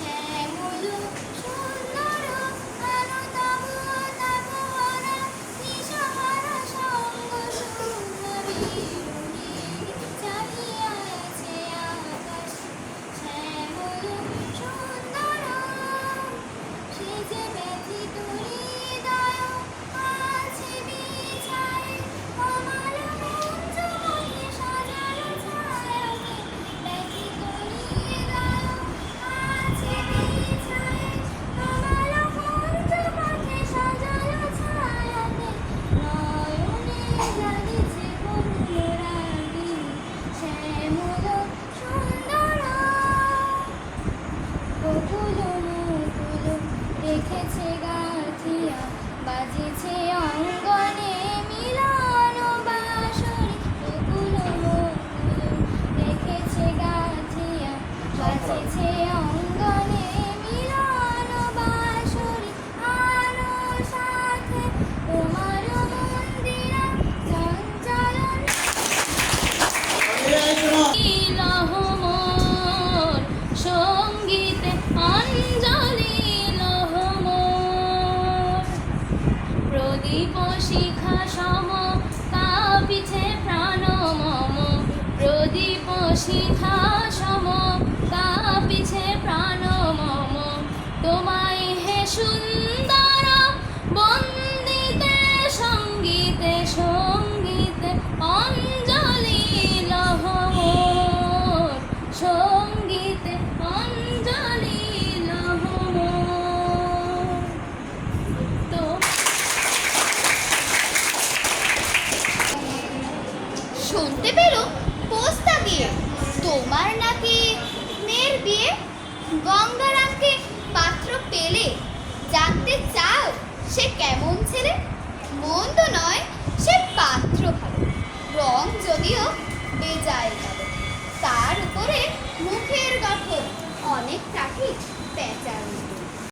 শ্যামল প্রদীপ শিখা সম কাঁপিছে প্রাণ মম। প্রদীপ শিখা শুনতে পেল পোস্তা দিয়ে। তোমার নাকি মেয়ের বিয়ে? গঙ্গারামকে পাত্র পেলে? জানতে চাও সে কেমন ছেলে? মন্দ নয়, সে পাত্র ভালো। রং যদিও বেজায় ভালো। তার উপরে মুখের গঠন অনেক অনেকটাকে পেঁচার মতো।